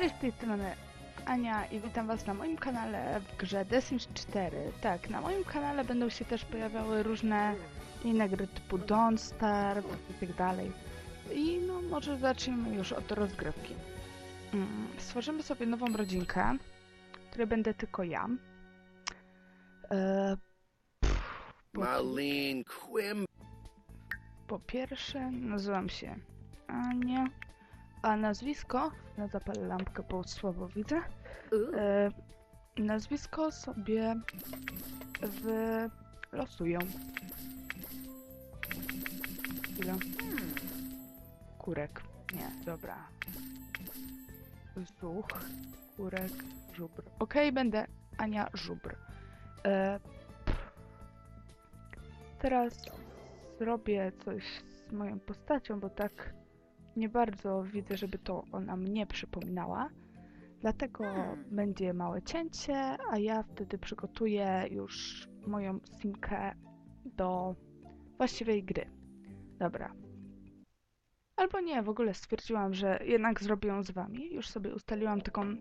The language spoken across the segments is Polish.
Cześć, z tej strony Ania i witam was na moim kanale w grze The Sims 4. Tak, na moim kanale będą się też pojawiały różne inne gry typu Don't Starve i tak dalej. I no, może zacznijmy już od rozgrywki. Mm, Stworzymy sobie nową rodzinkę, której będę tylko ja. E, pff, po- Marlene Quim. Po pierwsze, nazywam się Ania, a nazwisko, no zapalę lampkę, bo słabo widzę, e, nazwisko sobie wylosuję. Chwila. Kurek. Nie, dobra. Zuch, kurek, żubr. Okej, będę Ania Żubr. E. Teraz zrobię coś z moją postacią, bo tak nie bardzo widzę, żeby to ona mnie przypominała. Dlatego będzie małe cięcie, a ja wtedy przygotuję już moją simkę do właściwej gry. Dobra. Albo nie, w ogóle stwierdziłam, że jednak zrobię ją z wami. Już sobie ustaliłam taką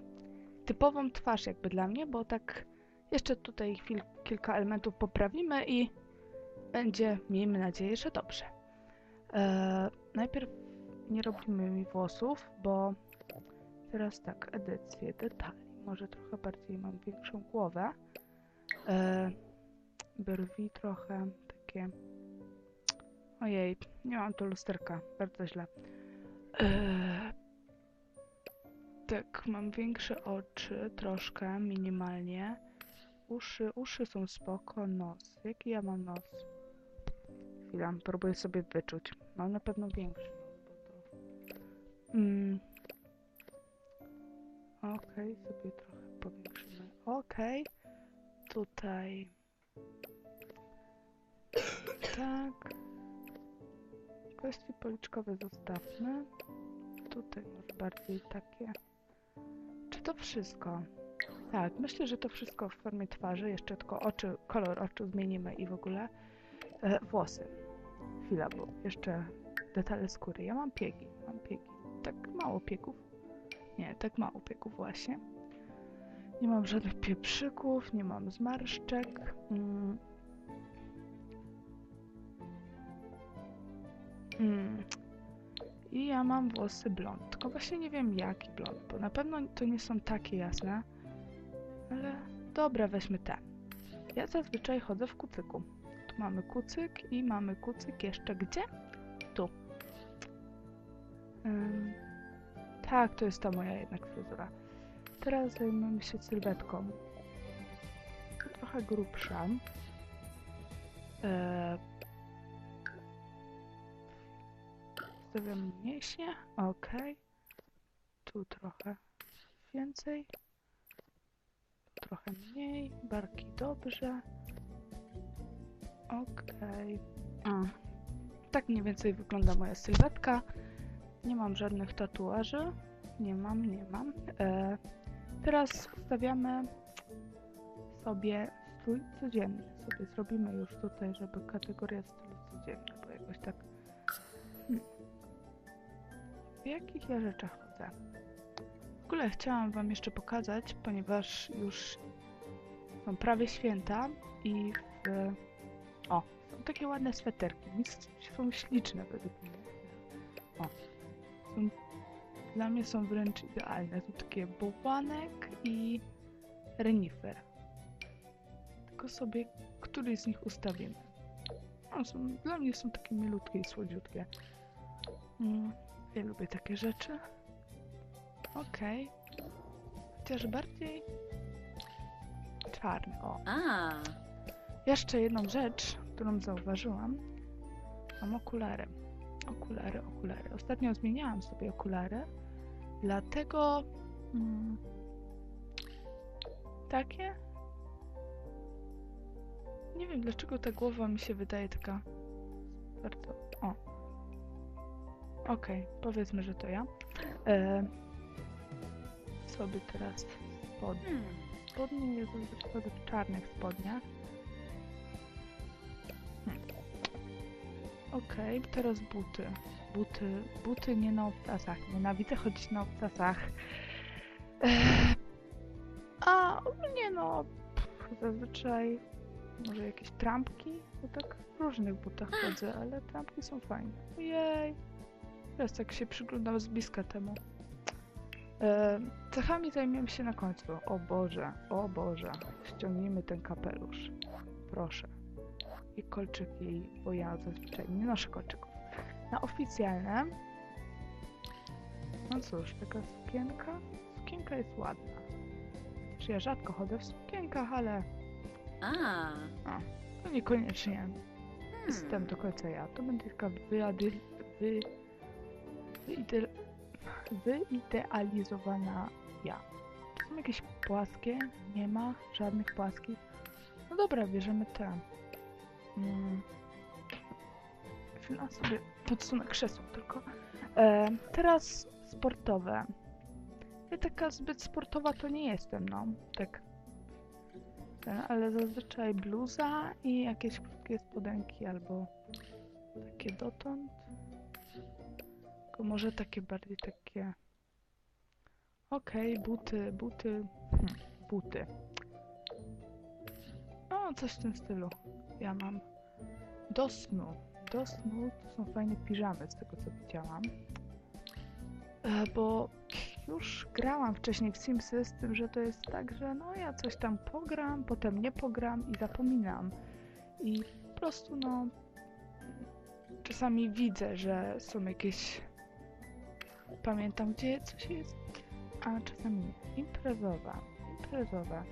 typową twarz jakby dla mnie, bo tak jeszcze tutaj chwil, kilka elementów poprawimy i będzie, miejmy nadzieję, że dobrze. Eee, najpierw nie robimy mi włosów, bo teraz tak, edycję, detali. Może trochę bardziej mam większą głowę. Eee, brwi trochę takie... Ojej, nie mam tu lusterka, bardzo źle. Eee, tak, mam większe oczy, troszkę, minimalnie. Uszy, uszy są spoko, nos. Jaki ja mam nos? Chwila, próbuję sobie wyczuć. Mam na pewno większy. Mm. Okej, sobie trochę powiększymy. Okej. Tutaj... Tak. Kości policzkowe zostawmy. Tutaj może bardziej takie... Czy to wszystko? Tak, myślę, że to wszystko w formie twarzy. Jeszcze tylko oczy, kolor oczu zmienimy i w ogóle e, włosy. Chwila, bo jeszcze detale skóry. Ja mam piegi. Tak mało piegów. Nie, tak mało piegów właśnie. Nie mam żadnych pieprzyków, nie mam zmarszczek. Mm. Mm. I ja mam włosy blond. Tylko właśnie nie wiem jaki blond, bo na pewno to nie są takie jasne. Ale dobra, weźmy te. Ja zazwyczaj chodzę w kucyku. Tu mamy kucyk i mamy kucyk jeszcze gdzie? Tu. Ym, tak, to jest ta moja jednak fryzura. Teraz zajmiemy się sylwetką. Trochę grubsza. Eee, Stawiam mięśnie. Okej. Tu trochę więcej. Trochę mniej. Barki dobrze. Okej. A. Tak mniej więcej wygląda moja sylwetka. Nie mam żadnych tatuaży. Nie mam, nie mam. E, teraz ustawiamy sobie strój codzienny. Sobie zrobimy już tutaj, żeby kategoria strój codzienny, bo jakoś tak... Hmm. W jakich ja rzeczach chodzę? W ogóle chciałam wam jeszcze pokazać, ponieważ już są prawie święta i. O, są takie ładne sweterki. Są śliczne według mnie. O, są... Dla mnie są wręcz idealne. Są takie bałwanek i renifer. Tylko sobie któryś z nich ustawimy. No, są, dla mnie są takie milutkie i słodziutkie. Mm, ja lubię takie rzeczy. Okej. Chociaż bardziej czarny. O, A, jeszcze jedną rzecz, którą zauważyłam. Mam okulary. Okulary, okulary. Ostatnio zmieniałam sobie okulary, dlatego mm, takie. Nie wiem dlaczego ta głowa mi się wydaje taka bardzo. O. Okej, powiedzmy, że to ja. E, sobie teraz spodnie. hmm. Spodnie jest w czarnych spodniach. Okej, teraz buty. Buty, buty nie na obcasach. Nienawidzę chodzić na obcasach. A ogólnie no, pff, zazwyczaj może jakieś trampki, bo tak w różnych butach chodzę, ale trampki są fajne. Ojej, teraz tak się przyglądam z bliska temu. E, cechami zajmiemy się na końcu. O Boże, o Boże. Ściągnijmy ten kapelusz. Proszę. I kolczyki, bo ja zazwyczaj nie noszę kolczyków. Na oficjalne. No cóż, taka sukienka. Sukienka jest ładna. Czy ja rzadko chodzę w sukienkach, ale A. to niekoniecznie jestem Hmm. do końca ja. To będzie taka wy, wyide, wyidealizowana ja. Czy są jakieś płaskie? Nie ma żadnych płaskich. No dobra, bierzemy te. Mm. Chwila sobie podsunę krzesło tylko. E, teraz sportowe. Ja taka zbyt sportowa to nie jestem, no. Tak. Ten, ale zazwyczaj bluza i jakieś krótkie spodenki albo takie dotąd. Tylko może takie bardziej takie. Okej, buty, buty. Hm, buty. O, coś w tym stylu. Ja mam. Do snu. Do snu to są fajne piżamy z tego co widziałam. E, bo już grałam wcześniej w Simsy z tym, że to jest tak, że no ja coś tam pogram, potem nie pogram i zapominam. I po prostu no czasami widzę, że są jakieś pamiętam gdzie coś jest, a czasami nie. Imprezowa, imprezowa.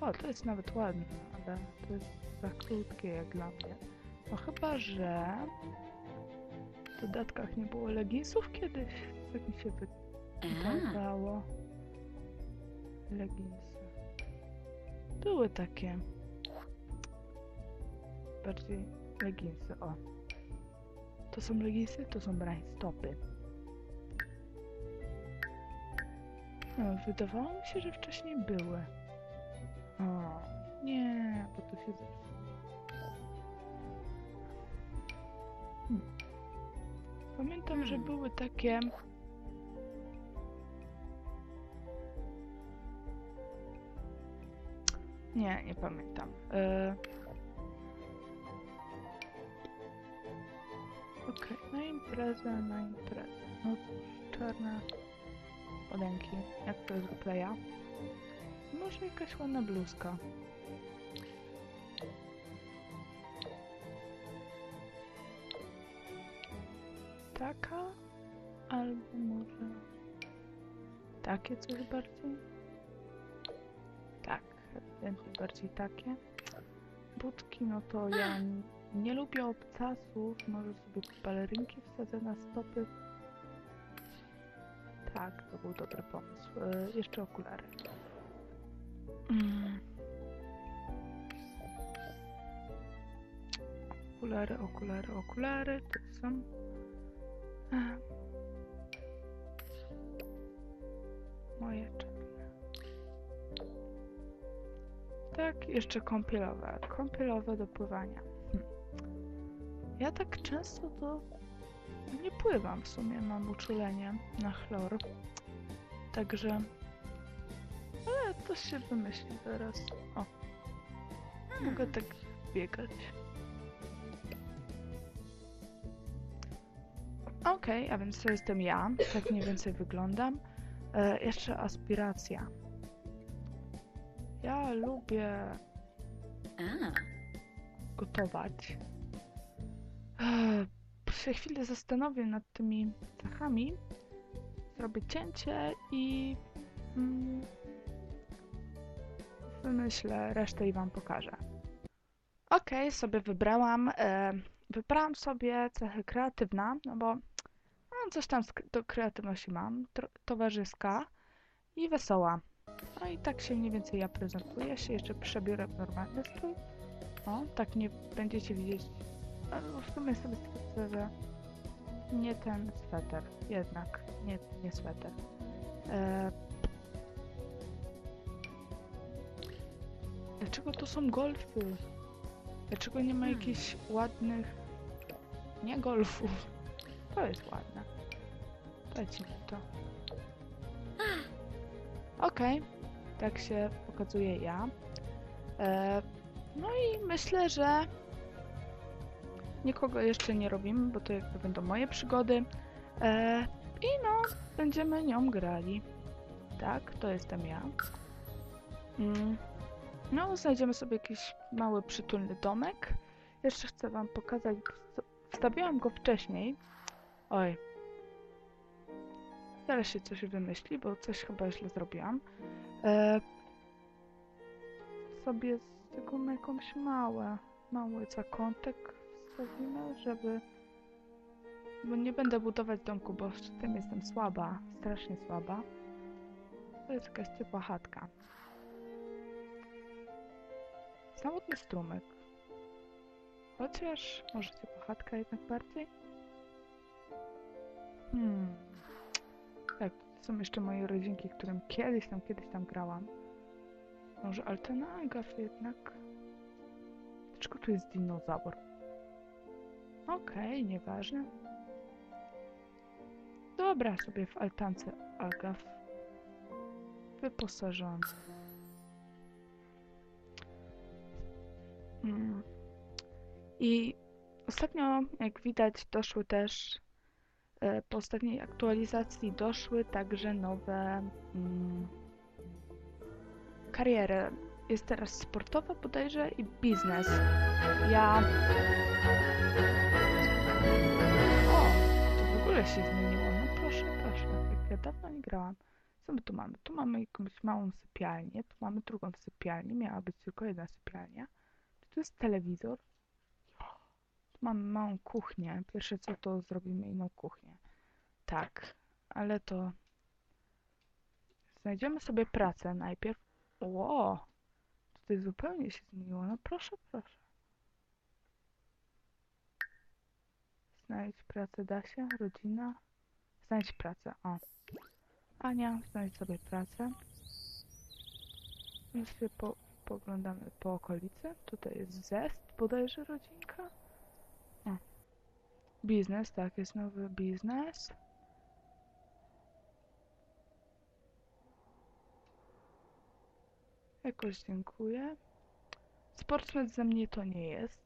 O, to jest nawet ładne, ale to jest za krótkie jak dla mnie. No chyba, że w dodatkach nie było leginsów kiedyś, tak mi się. Wydawało. Leginsy. Były takie. Bardziej leginsy, o. To są leginsy, to są rajstopy. No, wydawało mi się, że wcześniej były. O, nie, bo to się. Hmm. Pamiętam, że Hmm. były takie Nie, nie pamiętam. E... Okej, na imprezę, na imprezę. No cóż, czarne spodenki, jak to jest playa. Może jakaś ładna bluzka. Taka? Albo może takie coś bardziej? Tak, ewidentnie bardziej takie. Budki, no to ja nie lubię obcasów, może sobie balerynki wsadzę na stopy. Tak, to był dobry pomysł. E, jeszcze okulary. Okulary, okulary, okulary, to są... Moje czarne. Tak, jeszcze kąpielowe. Kąpielowe do pływania. Ja tak często to nie pływam w sumie, mam uczulenie na chlor. Także... To się wymyśli zaraz. O, mogę tak biegać. Okej, a więc to jestem ja. Tak mniej więcej wyglądam. E, jeszcze aspiracja. Ja lubię gotować. Eee, się chwilę zastanowię nad tymi cechami. Zrobię cięcie i mm, wymyślę resztę i wam pokażę. Okej, sobie wybrałam. E, wybrałam sobie cechę kreatywna, no bo no, coś tam do kreatywności mam. Towarzyska i wesoła. No i tak się mniej więcej ja prezentuję. Ja się jeszcze przebiorę w normalny strój. O, tak nie będziecie widzieć. Ale w sumie sobie stwierdzę, że nie ten sweter. Jednak, nie, nie sweter. E... Dlaczego to są golfy? Dlaczego nie ma Hmm. jakichś ładnych... Nie golfów. To jest ładne. Dajcie mi to. Okej, tak się pokazuje ja. E, no i myślę, że nikogo jeszcze nie robimy, bo to jakby będą moje przygody. E, I no, będziemy nią grali. Tak, to jestem ja. Mm. No, znajdziemy sobie jakiś mały, przytulny domek. Jeszcze chcę wam pokazać, wstawiałam go wcześniej. Oj. Zaraz się coś wymyśli, bo coś chyba źle zrobiłam. E, sobie z tego jakąś małe, mały zakątek wstawimy, żeby... Bo nie będę budować domku, bo z tym jestem słaba, strasznie słaba. To jest jakaś ciepła chatka. Samotny strumyk. Chociaż może ciepła chatka jednak bardziej? Hmm. Tak, to są jeszcze moje rodzinki, którym kiedyś tam, kiedyś tam grałam. Może Altenagaf jednak? Dlaczego tu jest dinozaur? Okej, nieważne. Dobra, sobie w altance Agaf. Wyposażony. I ostatnio, jak widać, doszły też e, po ostatniej aktualizacji doszły także nowe mm, kariery. Jest teraz sportowa bodajże i biznes. Ja... O, to w ogóle się zmieniło. No proszę, proszę. Jak ja dawno nie grałam. Co my tu mamy? Tu mamy jakąś małą sypialnię, tu mamy drugą sypialnię. Miała być tylko jedna sypialnia. Tu jest telewizor? Tu mamy małą kuchnię. Pierwsze co to zrobimy inną kuchnię. Tak, ale to... Znajdziemy sobie pracę najpierw. Ło! Tutaj zupełnie się zmieniło. No proszę, proszę. Znajdź pracę da się? Rodzina? Znajdź pracę. O. Ania, znajdź sobie pracę. Sobie po, poglądamy po okolicy. Tutaj jest zest, bodajże rodzinka. O. Biznes, tak, jest nowy biznes. Jakoś dziękuję. Sportsman ze mnie to nie jest.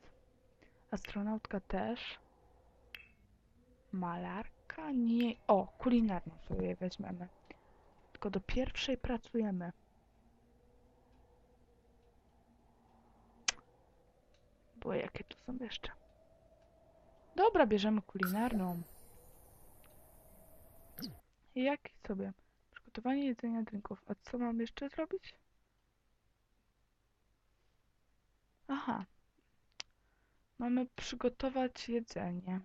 Astronautka też. Malarka? Nie. O, kulinarną sobie weźmiemy. Tylko do pierwszej pracujemy. Bo jakie tu są jeszcze? Dobra, bierzemy kulinarną. Jak sobie? Przygotowanie jedzenia, drinków. A co mam jeszcze zrobić? Aha. Mamy przygotować jedzenie.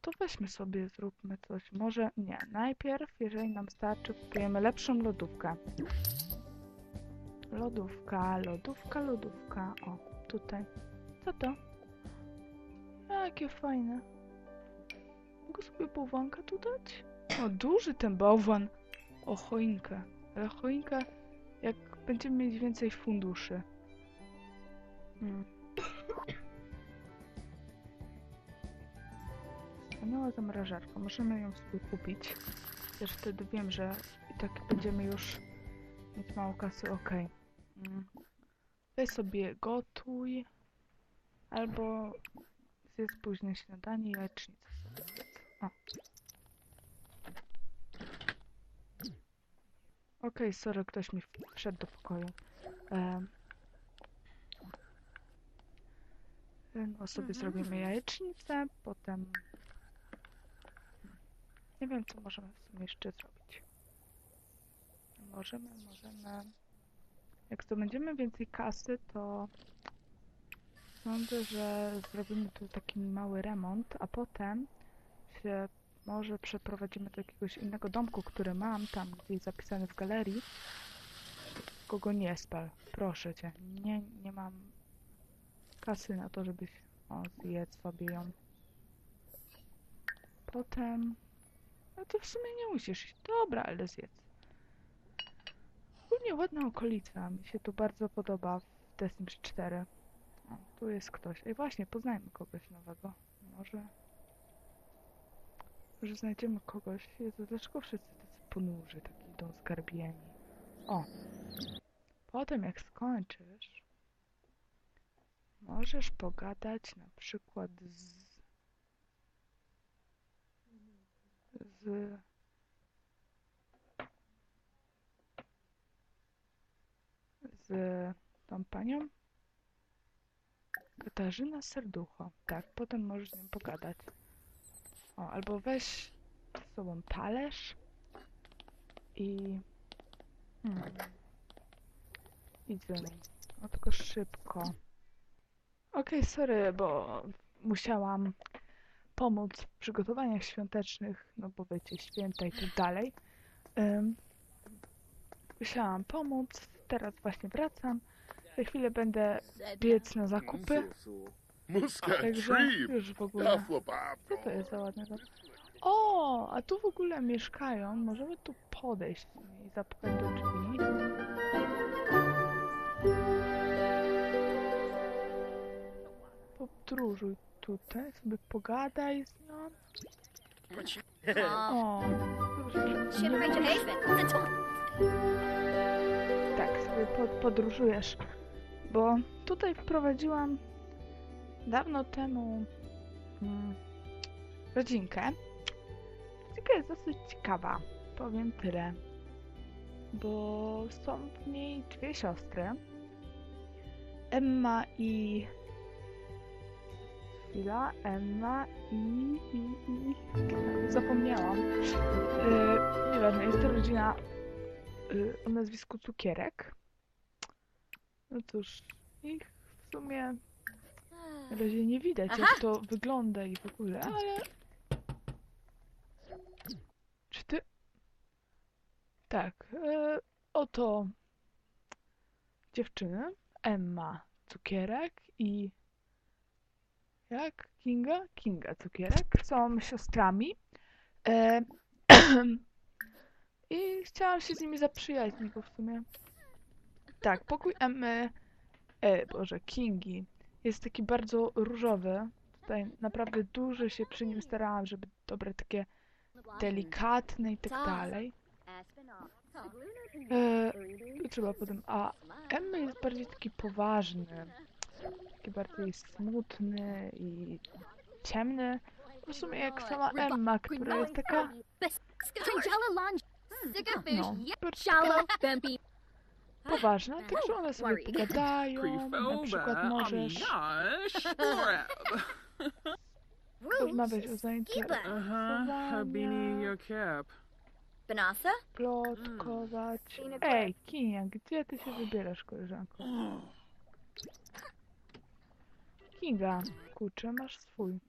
To weźmy sobie, zróbmy coś. Może nie. Najpierw, jeżeli nam starczy, kupujemy lepszą lodówkę. Lodówka, lodówka, lodówka. O, tutaj. Co to? Jakie fajne. Mogę sobie bałwanka tu dać? O, duży ten bałwan. O, choinkę. Ale choinkę, jak będziemy mieć więcej funduszy. Hmm. Wspaniała zamrażarka. Możemy ją sobie kupić. Też wtedy wiem, że i tak będziemy już mieć mało kasy. Ok. Mm. Weź sobie gotuj. Albo zjedz późne śniadanie i jajecznicę sobie zjedz. O. Okej, sorry, ktoś mi wszedł do pokoju. Em. No sobie zrobimy jajecznicę, potem... Nie wiem, co możemy w sumie jeszcze zrobić. Możemy, możemy... Jak zdobędziemy więcej kasy, to... Sądzę, że zrobimy tu taki mały remont, a potem się może przeprowadzimy do jakiegoś innego domku, który mam, tam gdzieś zapisany w galerii. Tylko go nie spal. Proszę cię. Nie, nie mam kasy na to, żebyś o, zjedz sobie ją. Potem... No to w sumie nie musisz iść. Dobra, ale zjedz. Ogólnie ładna okolica. Mi się tu bardzo podoba w The Sims 4. O, tu jest ktoś. Ej, właśnie, poznajmy kogoś nowego. Może... Może znajdziemy kogoś. Jezu, dlaczego wszyscy tacy ponurzy, taki będą zgarbieni. O! Potem jak skończysz, możesz pogadać na przykład z... z... z tą panią Katarzyna Serducho. Tak, potem możesz z nią pogadać. O, albo weź z sobą talerz i... Hmm. Idź za nim. No tylko szybko. Okej, sorry, bo musiałam pomóc w przygotowaniach świątecznych, no bo wiecie, święta i tak dalej. Ym, musiałam pomóc, teraz właśnie wracam. Za chwilę będę biec na zakupy, Muska także już w ogóle... Co to jest za ładne? O, a tu w ogóle mieszkają. Możemy tu podejść i zapukać do drzwi. Podróżuj tutaj, sobie pogadaj z nią. O, dobrze, że po, podróżujesz, bo tutaj wprowadziłam dawno temu mm, rodzinkę. Rodzinka jest dosyć ciekawa, powiem tyle, bo są w niej dwie siostry, Emma i chwila, Emma i, i, i zapomniałam. Yy, nieważne, jest to rodzina y, o nazwisku Cukierek. No cóż, ich w sumie na razie nie widać, jak to wygląda i w ogóle, ale... Czy ty... Tak, e, oto dziewczyny, Emma Cukierek i... Jak? Kinga? Kinga Cukierek są siostrami. E, I chciałam się z nimi zaprzyjaźnić, bo w sumie... Tak, pokój Emmy... E, Boże, Kingi jest taki bardzo różowy. Tutaj naprawdę dużo się przy nim starałam, żeby dobre takie delikatne i tak dalej. E, trzeba potem... A Emmy jest bardziej taki poważny. Taki bardziej smutny i ciemny. W sumie jak sama Emma, która jest taka... No, taka poważna, także one sobie pogadają, na przykład możesz porozmawiać o zainteresowaniach, Uh-huh. Banasa? plotkować. Ej, Kinia, gdzie ty się wybierasz, koleżanko? Kinga, kurczę, masz swój.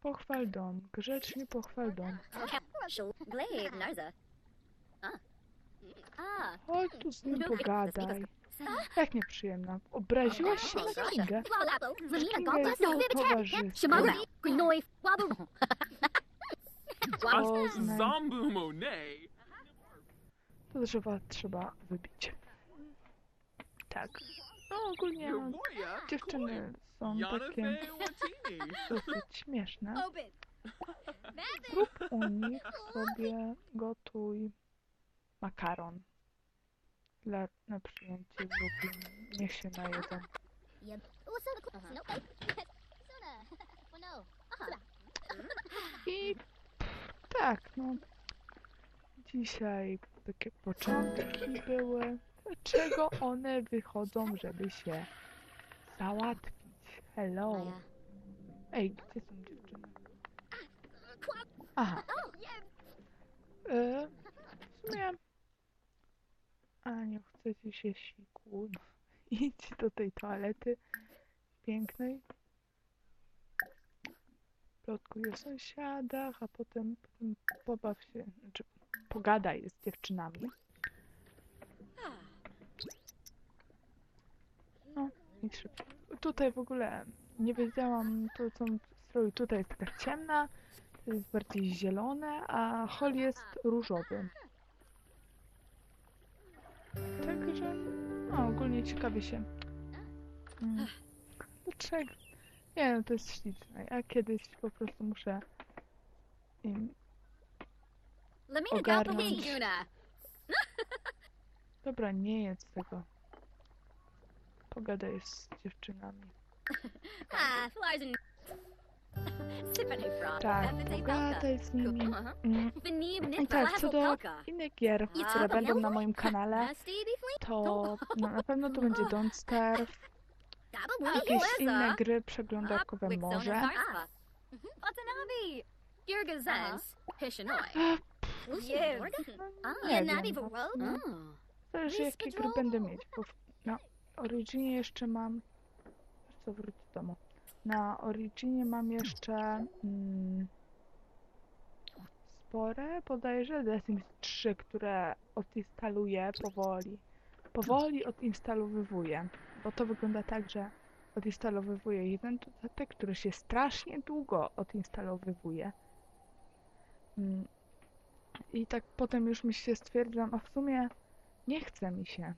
Pochwal dom, grzecznie pochwal dom. Narza. Chodź tu z nim pogadaj. Jak nieprzyjemna. Obraziłaś się na Kingę? Kinga jest. Poznań. Zombu Monet. To drzewa trzeba wybić. Tak. No ogólnie boya. dziewczyny są takie dosyć śmieszne. Zrób u nich sobie gotuj makaron. Dla, na przyjęcie im, niech się najedzą. I tak, no. Dzisiaj takie początki były. Dlaczego one wychodzą, żeby się załatwić? Hello. Ej, gdzie są dziewczyny? Aha. E, w sumie... Aniu, chce ci się siku. Idź do tej toalety pięknej. Plotkuj o sąsiadach, a potem, potem pobaw się, znaczy pogadaj z dziewczynami. No, idź szybko. Tutaj w ogóle nie wiedziałam, to są stroje tutaj jest taka ciemna, to jest bardziej zielone, a hol jest różowy. Także, no ogólnie ciekawie się. Mm. Dlaczego? Nie no, to jest śliczne. Ja kiedyś po prostu muszę im Ogarnąć. Dobra, nie jedz tego. Pogadaj z dziewczynami. Ah, Flars and. Tak, pogadaj z nimi. Mm, Benib I tak, co do innych gier, które będą na moim kanale, to no, na pewno to będzie Don't Starve, jakieś inne gry przeglądarkowe może. Zens. Hishanoi. Nie wiem, no. Varol. Zależy jakie gry będę mieć, bo w- na Originie jeszcze mam... Co, wróć do domu. Na Originie mam jeszcze... Mm, spore, bodajże The Sims 3, które odinstaluję powoli. Powoli odinstalowywuję, bo to wygląda tak, że odinstalowywuję jeden dodatek, który się strasznie długo odinstalowywuje. Mm, I tak potem już mi się stwierdzam, a w sumie nie chce mi się.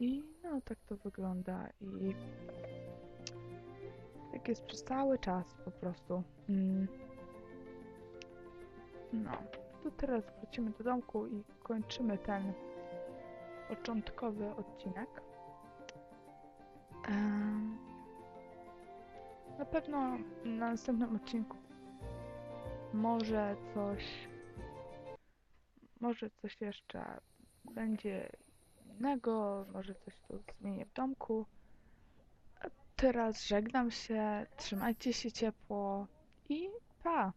I no tak to wygląda i tak jest przez cały czas po prostu. Mm. No, to teraz wrócimy do domku i kończymy ten początkowy odcinek. Em, na pewno na następnym odcinku może coś może coś jeszcze będzie innego, może coś tu zmienię w domku. Teraz żegnam się, trzymajcie się ciepło i pa!